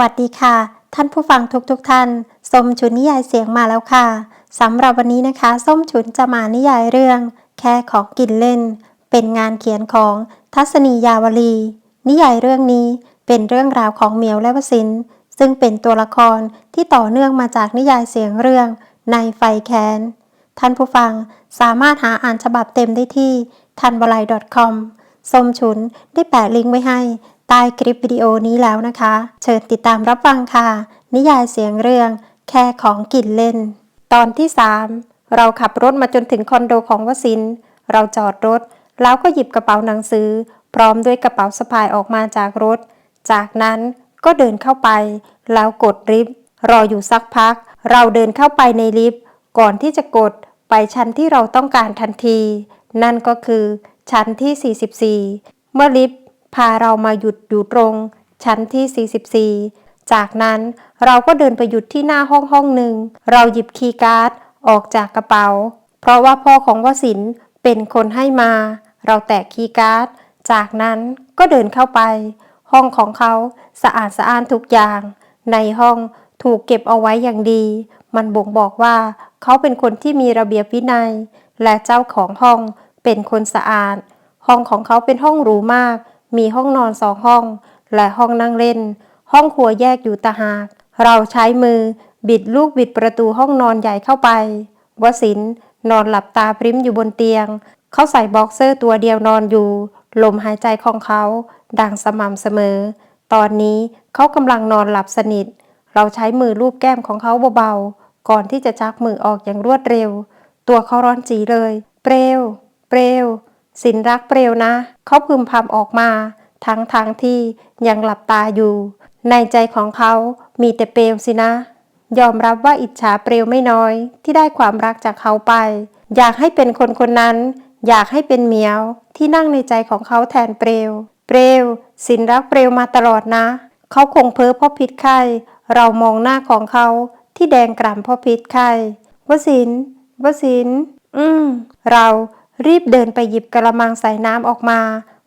วัสดีค่ะ ท่านผู้ฟังทุกๆทท่านส้มฉุนนิยายเสียงมาแล้วค่ะสำหรับวันนี้นะคะส้มฉุนจะมานิยายเรื่อง แค่ของกินเล่น เป็นงานเขียนของทัศนียาวลี นิยายเรื่องนี้เป็นเรื่องราวของเหมียวและวสินซึ่งเป็นตัวละครที่ต่อเนื่องมาจากนิยายเสียงเรื่องในไฟแคนท่านผู้ฟังสามารถหาอ่านฉบับเต็มได้ที่ทันบลาย .com ส้มฉุนได้แปะลิงก์ไว้ให้ ใต้คลิปวิดีโอนี้แล้วนะคะ เชิญติดตามรับฟังค่ะ นิยายเสียงเรื่อง แค่ของกินเล่น ตอนที่ 3 เราขับรถมาจนถึงคอนโดของวสิน เราจอดรถ แล้วก็หยิบกระเป๋าหนังสือ พร้อมด้วยกระเป๋าสะพายออกมาจากรถ จากนั้นก็เดินเข้าไป แล้วกดลิฟต์รออยู่สักพัก เราเดินเข้าไปในลิฟต์ก่อนที่จะกดไปชั้นที่เราต้องการทันที นั่นก็คือชั้นที่ 44 เมื่อลิฟต์ พาเรามาหยุดอยู่ตรง ชั้นที่ 44 จากนั้นเราก็เดินไปหยุดที่หน้าห้องห้องหนึ่ง เราหยิบคีย์การ์ดออกจากกระเป๋า เพราะว่าพ่อของวสินเป็นคนให้มา เราแตะคีย์การ์ด จากนั้นก็เดินเข้าไป ห้องของเขาสะอาดสะอ้านทุกอย่าง ในห้องถูกเก็บเอาไว้อย่างดี มันบ่งบอกว่าเขาเป็นคนที่มีระเบียบวินัย และเจ้าของห้องเป็นคนสะอาด ห้องของเขาเป็นห้องหรูมาก มีห้องนอนสองห้อง และห้องนั่งเล่น ห้องครัวแยกอยู่ตางหาก เราใช้มือบิดลูกบิดประตูห้องนอนใหญ่เข้าไป วสินนอนหลับตาพริ้มอยู่บนเตียง เขาใส่บ็อกเซอร์ตัวเดียวนอนอยู่ ลมหายใจของเขา ดังสม่ำเสมอ ตอนนี้เขากำลังนอนหลับสนิท เราใช้มือลูบแก้มของเขาเบาๆ ก่อนที่จะชักมือออกอย่างรวดเร็ว ตัวเขาร้อนจีเลย เปรว เปรว สินรักเปรียวนะ เขาพึมพำออกมา ทั้งทางที่ยังหลับตาอยู่ ในใจของเขามีแต่เปลวสินะ ยอมรับว่าอิจฉาเปลวไม่น้อย ที่ได้ความรักจากเขาไป อยากให้เป็นคนคนนั้น อยากให้เป็นเหมียว ที่นั่งในใจของเขาแทนเปลวเปลวสินรักเปลวมาตลอดนะ เขาคงเพ้อเพราะพิษไข้ เรามองหน้าของเขาที่แดงกล่ำเพราะพิษไข้วสินวสิน อืม เรา รีบเดินไปหยิบกระมังใส่น้ำออกมา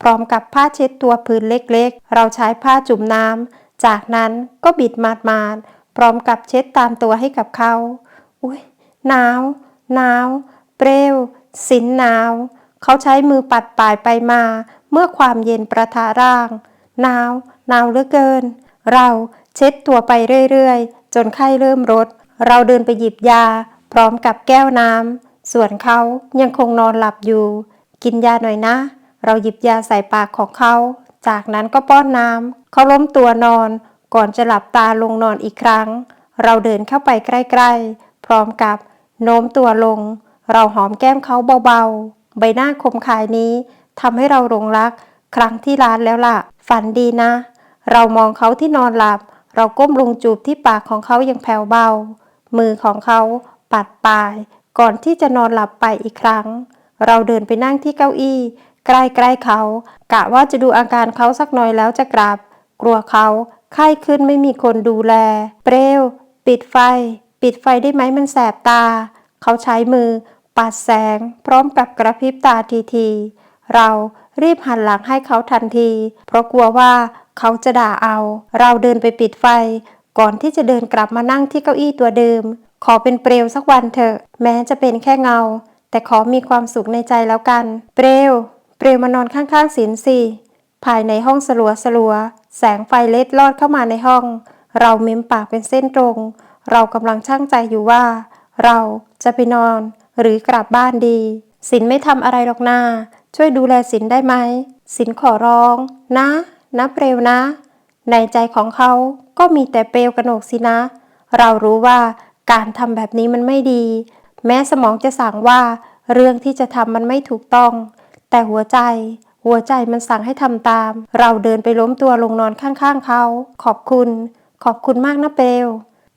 พร้อมกับผ้าเช็ดตัวผืนเล็กๆ เราใช้ผ้าจุ่มน้ำ จากนั้นก็บิดมาดมาดๆพร้อมกับเช็ดตามตัวให้กับเขา อุ้ยหนาวหนาวเปรี้ยวสินหนาว เขาใช้มือปัดปลายไปมา เมื่อความเย็นประทะร่างหนาวหนาวเหลือเกิน เราเช็ดตัวไปเรื่อยๆ จนไข้เริ่มลดเราเดินไปหยิบยา พร้อมกับแก้วน้ำ ส่วนเขายังคงนอนหลับอยู่ กินยาหน่อยนะ เราหยิบยาใส่ปากของเขา จากนั้นก็ป้อนน้ำเขาล้มตัวนอน ก่อนจะหลับตาลงนอนอีกครั้ง เราเดินเข้าไปใกล้ๆ พร้อมกับโน้มตัวลง เราหอมแก้มเขาเบาๆ ใบหน้าคมขายนี้ทำให้เราหลงรัก ครั้งที่ร้านแล้วล่ะ ฝันดีนะ เรามองเขาที่นอนหลับ เราก้มลงจูบที่ปากของเขาอย่างแผ่วเบา มือของเขาปัดปลาย ก่อนที่จะนอนหลับไปอีกครั้ง เราเดินไปนั่งที่เก้าอี้ ใกล้ๆเขา กะว่าจะดูอาการเขาสักหน่อยแล้วจะกลับ กลัวเขาไข้ขึ้นไม่มีคนดูแล เปรวปิดไฟ ปิดไฟได้ไหมมันแสบตา เขาใช้มือ ปัดแสง พร้อมกับกระพริบตาทีๆเรารีบหันหลังให้เขาทันที เพราะกลัวว่าเขาจะด่าเอา เราเดินไปปิดไฟ ก่อนที่จะเดินกลับมานั่งที่เก้าอี้ตัวเดิม ขอเป็นเปลวสักวันเถอะ แม้จะเป็นแค่เงา แต่ขอมีความสุขในใจแล้วกัน เปลว เปลวมานอนข้างๆศิลสิภายในห้องสลัวสลัว แสงไฟเล็ดลอดเข้ามาในห้อง เราเม้มปากเป็นเส้นตรง เรากำลังช่างใจอยู่ว่า เราจะไปนอน หรือกลับบ้านดีสินไม่ทำอะไรหรอกนาช่วยดูแลสินได้ไหมสินขอร้อง นะ นะเปลวนะ ในใจของเขาก็มีแต่เปลวกระหนกสินะ เรารู้ว่า การทำแบบนี้มันไม่ดี แม้สมองจะสั่งว่า เรื่องที่จะทำมันไม่ถูกต้อง แต่หัวใจ หัวใจมันสั่งให้ทำตาม เราเดินไปล้มตัวลงนอนข้างๆเขา ขอบคุณ ขอบคุณมากนะเปลว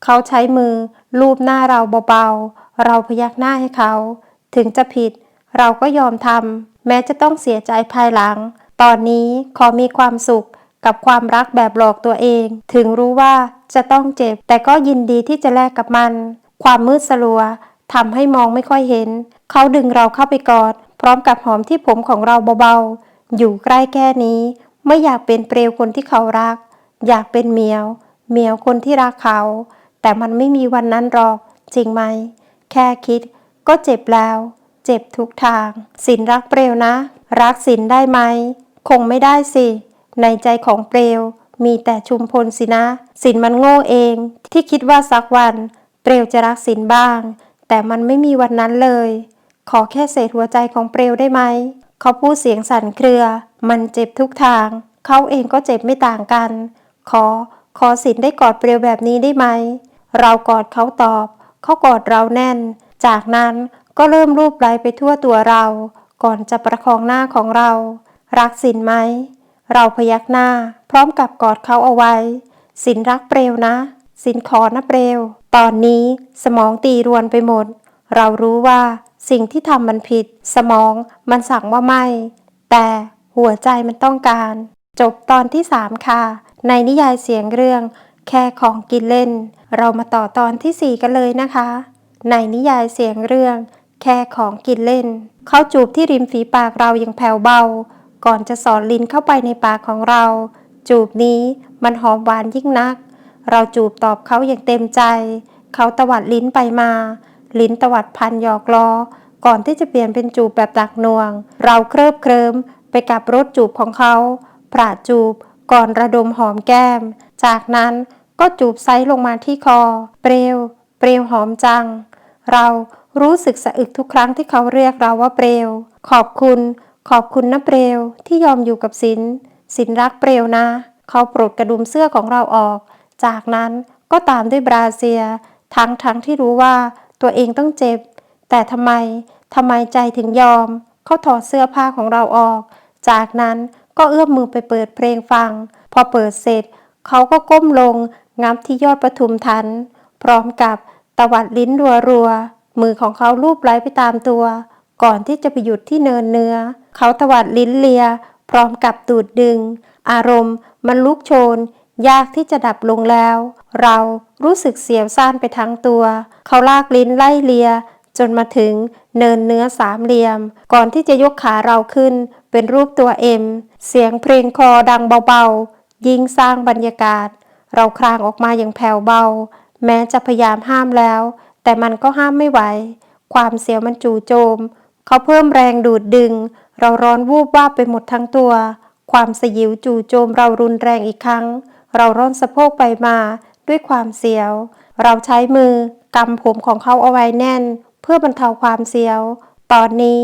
เขาใช้มือ ลูบหน้าเราเบาๆ เราพยักหน้าให้เขา ถึงจะผิด เราก็ยอมทำแม้จะต้องเสียใจภายหลัง ตอนนี้ขอมีความสุข กับความรักแบบหลอกตัวเอง ถึงรู้ว่าจะต้องเจ็บ แต่ก็ยินดีที่จะแลกกับมัน ความมืดสลัวทำให้มองไม่ค่อยเห็น เขาดึงเราเข้าไปกอด พร้อมกับหอมที่ผมของเราเบาๆ อยู่ใกล้แค่นี้ ไม่อยากเป็นเปลวคนที่เขารัก อยากเป็นเมียว เมียวคนที่รักเขา แต่มันไม่มีวันนั้นหรอก จริงไหม แค่คิด ก็เจ็บแล้ว เจ็บทุกทาง สินรักเปลวนะ รักสินได้ไหม คงไม่ได้สิ ในใจของเปลว มีแต่ชุมพลสินะ สินมันโง่เอง ที่คิดว่าสักวัน เปลวจะรักสินบ้าง แต่มันไม่มีวันนั้นเลย ขอแค่เศษหัวใจของเปลวได้ไหม เขาพูดเสียงสั่นเครือ มันเจ็บทุกทาง เขาเองก็เจ็บไม่ต่างกัน ขอ ขอสินได้กอดเปลวแบบนี้ได้ไหม เรากอดเขาตอบ เขากอดเราแน่น จากนั้นก็เริ่มรูปไล้ไปทั่วตัวเรา ก่อนจะประคองหน้าของเรา รักสินไหม เราพยักหน้า พร้อมกับกอดเขาเอาไว้ สินรักเปลวนะ สินขอนะเปลวตอนนี้สมองตีรวนไปหมด เรารู้ว่าสิ่งที่ทำมันผิด สมองมันสั่งว่าไม่ แต่หัวใจมันต้องการ จบตอนที่3ค่ะ ในนิยายเสียงเรื่อง แค่ของกินเล่น เรามาต่อตอนทีสี่4กันเลยนะคะ ในนิยายเสียงเรื่อง แค่ของกินเล่น เขาจูบที่ริมฝีปากเราอย่างแผ่วเบา ก่อนจะสอดลิ้นเข้าไปในปากของเรา จูบนี้มันหอมหวานยิ่งนัก เราจูบตอบเขาอย่างเต็มใจ เขาตวัดลิ้นไปมา ลิ้นตวัดพันหยอกล้อ ก่อนที่จะเปลี่ยนเป็นจูบแบบตักหน่วง เราเคลิบเคลิ้มไปกับรสจูบของเขาปราจูบก่อนระดมหอมแก้ม จากนั้นก็จูบไซส์ลงมาที่คอ เปรียวเปรียวหอมจัง เรารู้สึกสะอึกทุกครั้งที่เขาเรียกเราว่าเปรียวขอบคุณ ขอบคุณนะเปรวที่ยอมอยู่กับสินสินรักเปรวนะ เขาปลดกระดุมเสื้อของเราออก จากนั้นก็ตามด้วยบราเซีย ทั้งทั้งที่รู้ว่าตัวเองต้องเจ็บ แต่ทำไมทำไมใจถึงยอม เขาถอดเสื้อผ้าของเราออก จากนั้นก็เอื้อมมือไปเปิดเพลงฟัง พอเปิดเสร็จ เขาก็ก้มลงงับที่ยอดประทุมทัน พร้อมกับตวัดลิ้นรัวๆมือของเขาลูบไล้ไปตามตัว ก่อนที่จะไปหยุดที่เนินเนื้อ เขาตวัดลิ้นเลีย พร้อมกับตูดดึง อารมณ์ มันลุกโชน ยากที่จะดับลงแล้ว เรารู้สึกเสียวซ่านไปทั้งตัว เขาลากลิ้นไล่เลีย จนมาถึงเนินเนื้อสามเหลี่ยม ก่อนที่จะยกขาเราขึ้น เป็นรูปตัวเอ็มเสียงเพลงคอดังเบาๆ ยิ่งสร้างบรรยากาศ เราคลางออกมาอย่างแผ่วเบา แม้จะพยายามห้ามแล้ว แต่มันก็ห้ามไม่ไหว ความเสียวมันจู่โจม เขาเพิ่มแรงดูดดึง เราร้อนวูบวาบไปหมดทั้งตัว ความสยิวจู่โจมเรารุนแรงอีกครั้ง เราร่อนสะโพกไปมาด้วยความเสียว เราใช้มือกำผมของเขาเอาไว้แน่น เพื่อบรรเทาความเสียว ตอนนี้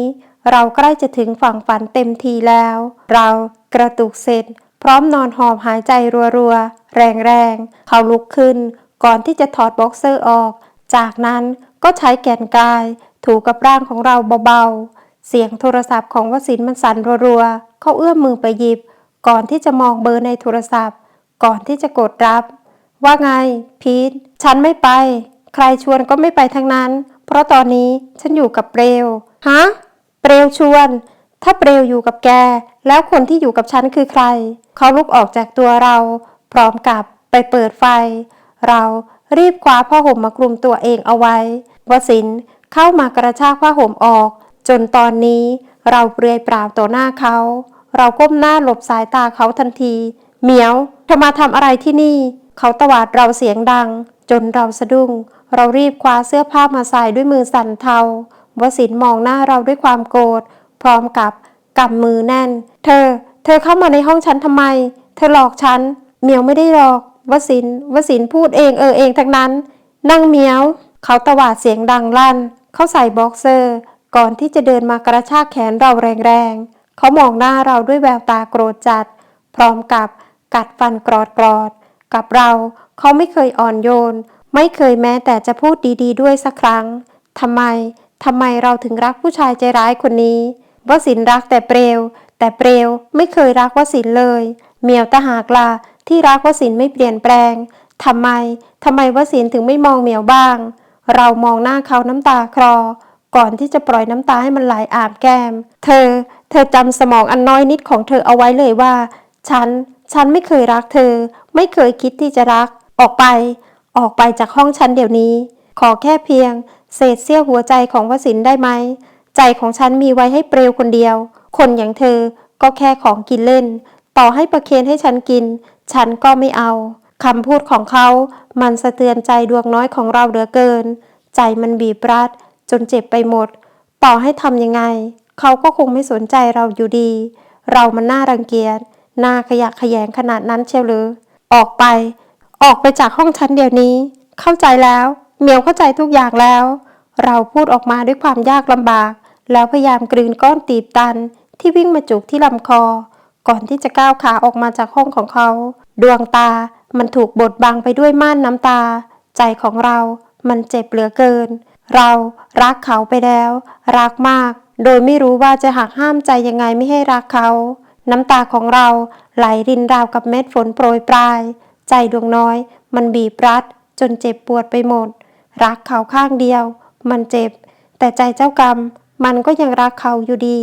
เราใกล้จะถึงฝั่งฝันเต็มทีแล้ว เรากระตุกเสร็จ พร้อมนอนหอบหายใจรัวๆ แรงๆ เขาลุกขึ้น ก่อนที่จะถอดบ็อกเซอร์ออก จากนั้นก็ใช้แกนกาย ถูกับร่างของเราเบาๆ เสียงโทรศัพท์ของวสินมันสั่นรัวๆ เขาเอื้อมมือไปหยิบ ก่อนที่จะมองเบอร์ในโทรศัพท์ ก่อนที่จะกดรับ ว่าไง พีท ฉันไม่ไป ใครชวนก็ไม่ไปทั้งนั้น เพราะตอนนี้ฉันอยู่กับเปรวฮะ เปรวชวน ถ้าเปรวอยู่กับแก แล้วคนที่อยู่กับฉันคือใคร เขาลุกออกจากตัวเรา พร้อมกับไปเปิดไฟ เรารีบคว้าผ้าห่มมากลุมตัวเองเอาไว้ วสินเข้ามากระชากผ้าห่มออก จนตอนนี้เราเปลือยเปล่าต่อหน้าเขา เราก้มหน้าหลบสายตาเขาทันที เหมียวเธอมาทำอะไรที่นี่ เขาตวาดเราเสียงดัง จนเราสะดุ้ง เรารีบคว้าเสื้อผ้ามาใส่ด้วยมือสั่นเทาวสินมองหน้าเราด้วยความโกรธ พร้อมกับกำมือแน่น เธอ เธอเข้ามาในห้องฉันทำไม เธอหลอกฉัน เหมียวไม่ได้หลอก วสิน วสินพูดเองเออเองทั้งนั้น นั่งเหมียว เขาตวาดเสียงดังลั่น เขาใส่บ็อกเซอร์ ก่อนที่จะเดินมากระชากแขนเราแรงๆ เขามองหน้าเราด้วยแววตาโกรธจัด พร้อมกับกัดฟันกรอดกรอดๆกับเราเขาไม่เคยอ่อนโยน ไม่เคยแม้แต่จะพูดดีๆ ด้วยสักครั้งทำไมทำไมเราถึงรักผู้ชายใจร้ายคนนี้วสินรักแต่เปรว แต่เปรวไม่เคยรักวสินเลย เมียวตะหากลาที่รักวสินไม่เปลี่ยนแปลงทำไมทำไมวสินถึงไม่มองเหมียวบ้าง เรามองหน้าเขาน้ำตาคลอ ก่อนที่จะปล่อยน้ำตาให้มันไหลอาบแก้ม เธอ เธอจำสมองอันน้อยนิดของเธอเอาไว้เลยว่า ฉัน ฉันไม่เคยรักเธอ ไม่เคยคิดที่จะรัก ออกไป ออกไปจากห้องฉันเดี๋ยวนี้ ขอแค่เพียง เศษเสี้ยวหัวใจของวสินได้ไหม ใจของฉันมีไว้ให้เปลวคนเดียว คนอย่างเธอก็แค่ของกินเล่น ต่อให้ประเคนให้ฉันกิน ฉันก็ไม่เอาคำพูดของเขา มันสะเทือนใจดวงน้อยของเราเหลือเกิน ใจมันบีบรัด จนเจ็บไปหมด ต่อให้ทำยังไง เขาก็คงไม่สนใจเราอยู่ดี เรามันน่ารังเกียจน่าขยะขยงขนาดนั้นเชียวหรือ ออกไป ออกไปจากห้องฉันเดี๋ยวนี้ เข้าใจแล้วเมียวเข้าใจทุกอย่างแล้ว เราพูดออกมาด้วยความยากลำบาก แล้วพยายามกลืนก้อนตีบตัน ที่วิ่งมาจุกที่ลำคอ ก่อนที่จะก้าวขาออกมาจากห้องของเขา ดวงตามันถูกบดบังไปด้วยม่านน้ำตา ใจของเรา มันเจ็บเหลือเกิน เรารักเขาไปแล้ว รักมาก โดยไม่รู้ว่าจะหักห้ามใจยังไงไม่ให้รักเขา น้ำตาของเราไหลรินราวกับเม็ดฝนโปรยปลาย ใจดวงน้อย มันบีบรัด จนเจ็บปวดไปหมด รักเขาข้างเดียว มันเจ็บ แต่ใจเจ้ากรรม มันก็ยังรักเขาอยู่ดี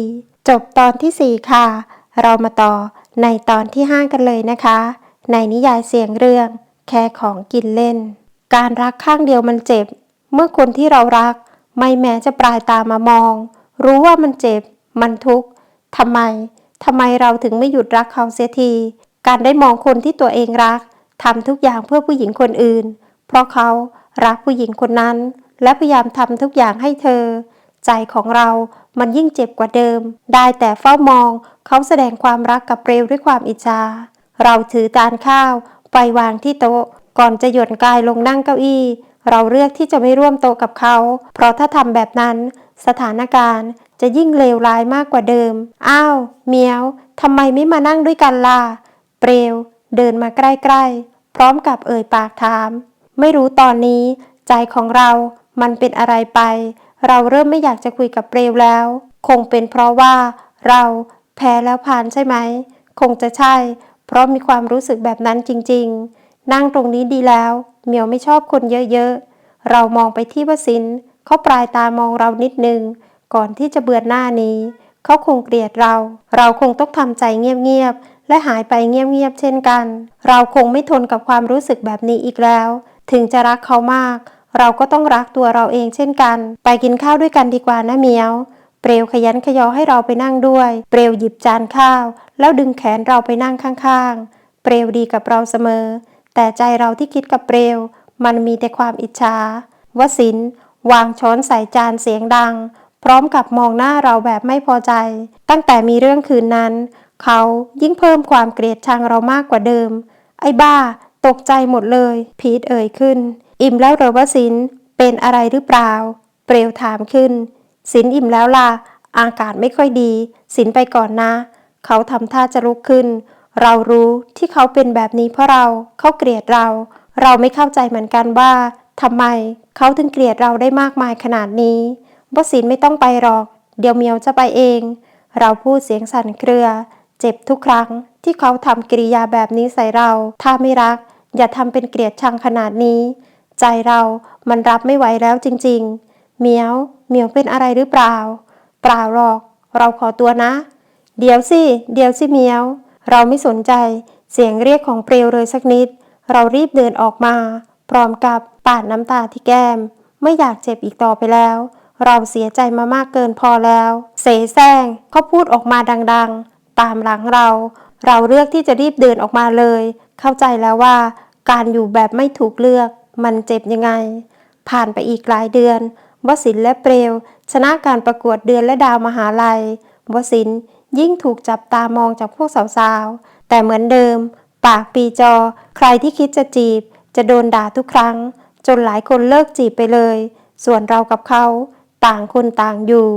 จบตอนที่ 4 ค่ะ เรามาต่อในตอนที่ 5 กันเลยนะคะ ในนิยายเสียงเรื่อง แค่ของกินเล่น การรักข้างเดียวมันเจ็บ เมื่อคนที่เรารัก ไม่แม้จะปลายตามามอง รู้ว่ามันเจ็บ มันทุกข์ทำไมทำไมเราถึงไม่หยุดรักเขาเสียที การได้มองคนที่ตัวเองรักทำทุกอย่างเพื่อผู้หญิงคนอื่น เพราะเขารักผู้หญิงคนนั้น และพยายามทำทุกอย่างให้เธอ ใจของเรามันยิ่งเจ็บกว่าเดิม ได้แต่เฝ้ามอง เขาแสดงความรักกับเปลวด้วยความอิจฉาเราถือจานข้าว ไปวางที่โต๊ะ ก่อนจะหย่อนกายลงนั่งเก้าอี้ เราเลือกที่จะไม่ร่วมโต๊ะกับเขา เพราะถ้าทำแบบนั้น สถานการณ์จะยิ่งเลวร้ายมากกว่าเดิม อ้าวเมียวทำไมไม่มานั่งด้วยกันล่ะ เปลวเดินมาใกล้ๆ พร้อมกับเอ่ยปากถาม ไม่รู้ตอนนี้ ใจของเรามันเป็นอะไรไป เราเริ่มไม่อยากจะคุยกับเปลวแล้ว คงเป็นเพราะว่า เราแพ้แล้วผ่านใช่ไหม คงจะใช่ เพราะมีความรู้สึกแบบนั้นจริง ๆ นั่งตรงนี้ดีแล้ว เหมียวไม่ชอบคนเยอะๆ เรามองไปที่วสินเขาปลายตามองเรานิดนึง ก่อนที่จะเบือนหน้านี้ เขาคงเกลียดเรา เราคงต้องทำใจเงียบๆ และหายไปเงียบๆ เช่นกัน เราคงไม่ทนกับความรู้สึกแบบนี้อีกแล้ว ถึงจะรักเขามาก เราก็ต้องรักตัวเราเองเช่นกัน ไปกินข้าวด้วยกันดีกว่านะเมียวเปลวขยันขยอให้เราไปนั่งด้วย เปลวหยิบจานข้าว แล้วดึงแขนเราไปนั่งข้างๆ เปลวดีกับเราเสมอ แต่ใจเราที่คิดกับเปลว มันมีแต่ความอิจฉาวสินวางช้อนใส่จานเสียงดัง พร้อมกับมองหน้าเราแบบไม่พอใจ ตั้งแต่มีเรื่องคืนนั้น เขายิ่งเพิ่มความเกลียดชังเรามากกว่าเดิม ไอ้บ้า ตกใจหมดเลย พีทเอ่ยขึ้น อิ่มแล้วเหรอวสินเป็นอะไรหรือเปล่า เปลวถามขึ้น สินอิ่มแล้วล่ะอากาศไม่ค่อยดี สินไปก่อนนะ เขาทำท่าจะลุกขึ้น เรารู้ที่เขาเป็นแบบนี้เพราะเราเขาเกลียดเรา เราไม่เข้าใจเหมือนกันว่าทำไมเขาถึงเกลียดเราได้มากมายขนาดนี้วสินไม่ต้องไปหรอก เดี๋ยวเมียวจะไปเอง เราพูดเสียงสั่นเครือ เจ็บทุกครั้งที่เขาทำกิริยาแบบนี้ใส่เรา ถ้าไม่รัก อย่าทำเป็นเกลียดชังขนาดนี้ ใจเรามันรับไม่ไหวแล้วจริง ๆ เมียวเมียวเป็นอะไรหรือเปล่า เปล่าหรอก เราขอตัวนะ เดี๋ยวสิ เดี๋ยวสิเมียว เราไม่สนใจเสียงเรียกของเปลวเลยสักนิด เรารีบเดินออกมา พร้อมกับปาดน้ำตาที่แก้ม ไม่อยากเจ็บอีกต่อไปแล้ว เราเสียใจมามากเกินพอแล้ว เสแสร้งเขาพูดออกมาดังๆ ตามหลังเรา เราเลือกที่จะรีบเดินออกมาเลย เข้าใจแล้วว่า การอยู่แบบไม่ถูกเลือก มันเจ็บยังไง ผ่านไปอีกหลายเดือนวสินและเปลวชนะการประกวดเดือนและดาวมหาลัยวสิน ยิ่งถูกจับตามองจากพวกสาวๆ แต่เหมือนเดิม ปากปีจอ ใครที่คิดจะจีบ จะโดนด่าทุกครั้ง จนหลายคนเลิกจีบไปเลย ส่วนเรากับเขา ต่างคนต่างอยู่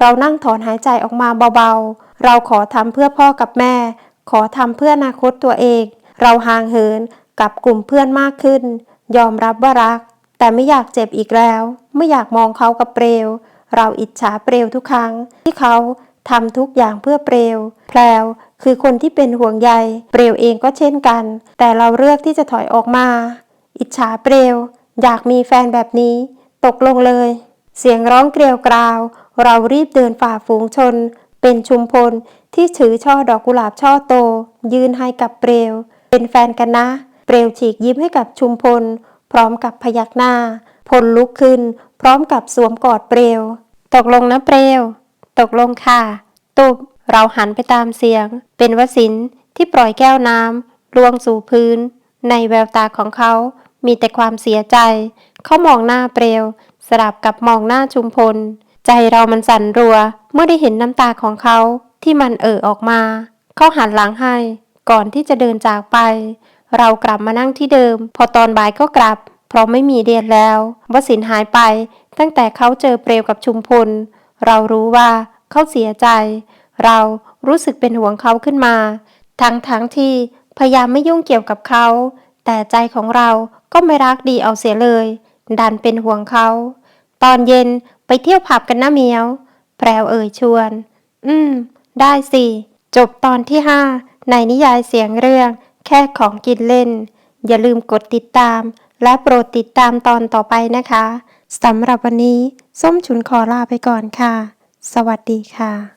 เรานั่งถอนหายใจออกมาเบาๆ เราขอทำเพื่อพ่อกับแม่ ขอทำเพื่ออนาคตตัวเอง เราห่างเหินกับกลุ่มเพื่อนมากขึ้น ยอมรับว่ารัก แต่ไม่อยากเจ็บอีกแล้ว ไม่อยากมองเขากับเปลวเราอิจฉาเปลวทุกครั้ง ที่เขา ทำทุกอย่างเพื่อเปลวแพลวคือคนที่เป็นห่วงใย เปลวเองก็เช่นกัน แต่เราเลือกที่จะถอยออกมา อิจฉาเปลว อยากมีแฟนแบบนี้ ตกลงเลย เสียงร้องเกลียวกราว เรารีบเดินฝ่าฝูงชน เป็นชุมพลที่ถือช่อดอกกุหลาบช่อโต ยืนให้กับเปลว เป็นแฟนกันนะ เปลวฉีกยิ้มให้กับชุมพล พร้อมกับพยักหน้า พลลุกขึ้น พร้อมกับสวมกอดเปลว ตกลงนะเปลว ตกลงค่ะ ตุบเราหันไปตามเสียง เป็นวสินที่ปล่อยแก้วน้ำลวงสู่พื้น ในแววตาของเขามีแต่ความเสียใจ เขามองหน้าเปลวสลับกับมองหน้าชุมพล ใจเรามันสั่นรัว เมื่อได้เห็นน้ำตาของเขาที่มันเอ่อออกมา เขาหันหลังให้ ก่อนที่จะเดินจากไป เรากลับมานั่งที่เดิม พอตอนบ่ายก็กลับ เพราะไม่มีเรียนแล้ววสินหายไป ตั้งแต่เขาเจอเปลวกับชุมพล เรารู้ว่าเขาเสียใจ เรารู้สึกเป็นห่วงเขาขึ้นมา ทั้งทั้งที่พยายามไม่ยุ่งเกี่ยวกับเขา แต่ใจของเราก็ไม่รักดีเอาเสียเลย ดันเป็นห่วงเขา ตอนเย็นไปเที่ยวผับกันนะเมียวแพรวเอ่ยชวน อืม ได้สิ จบตอนที่5ในนิยายเสียงเรื่อง แค่ของกินเล่น อย่าลืมกดติดตาม และโปรดติดตามตอนต่อไปนะคะสำหรับวันนี้ ส้มฉุนขอลาไปก่อนค่ะ สวัสดีค่ะ